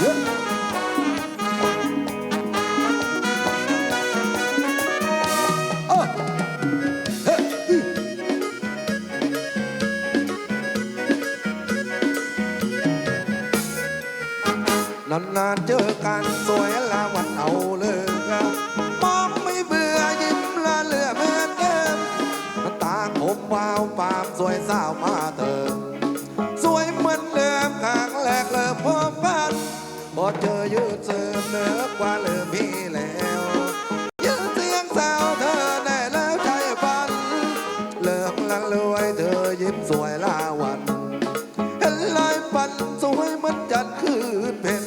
นานๆเจอกันสวยละวันเอาเลืกมองไม่เบื่อยิ้มละเลือเหมือนเดิมน้ำตาผมวาวปามสวยสาวมาเติม อยิ้มสวยลาวัน เห็นลายฟันสวยเหมันจันทร์คืนเพ็ญ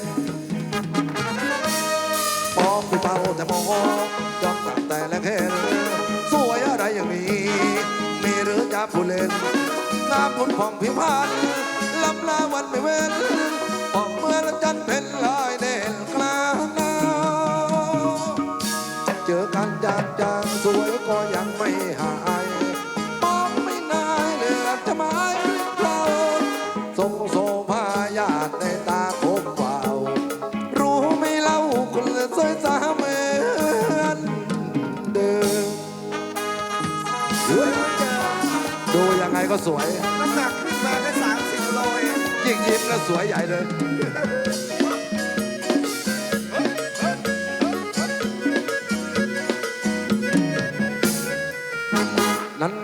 มองไปเป่าแต่มองจ้องตั้งแต่แรกเห็นสวยอะไรอย่างนี้ มีหรือจะผู้เล่นงามคุณผ่องพิพันลำลาวันไม่เว้นออกเมื่อละจันทร์เพ็ญลอยเด่นกลางนาเจอกันจางจางสวยก็ยังไม่ ดูยังไงก็สวยน้ำหนักขึ้นมาแค่สามสิบโลเองยิ่งยิ้มแล้วสวยใหญ่เลย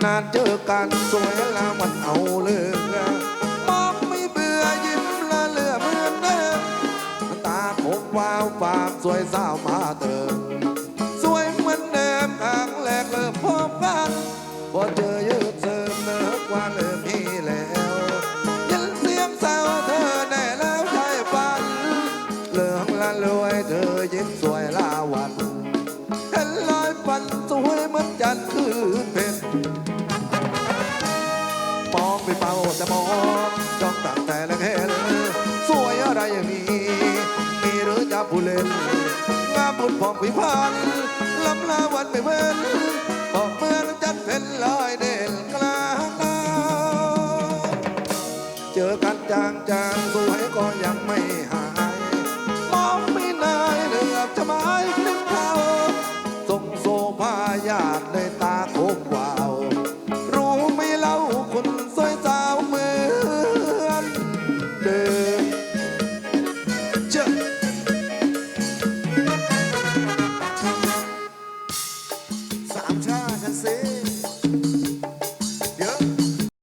นานๆเจอกันสวยแล้วมันเอาเรื่องอะมองไม่เบื่อยิ้มละเหลือเหมือนเดิมตาคมวาวฟามสวยสาวมาเติม เนิกพี่แล้วยินเสียงสาวเธอแน่แล้วใจฝันเหลืองละรวยเธอยิ้มสวยลาวันเห็นลอยฟันสวยเหมือนจันทร์คืนเพ็ญมองไปเป่าแต่มองจ้องตั้งแต่แรกเห็นสวยอะไรอย่างนี้ มีหรือจะผู้เล่นงามบุญผ่องผิวพรรณลำลาวันไม่เว้นออกมื จางจางสวยก็ยังไม่หาย มองไม่นายเหลือบจะไม้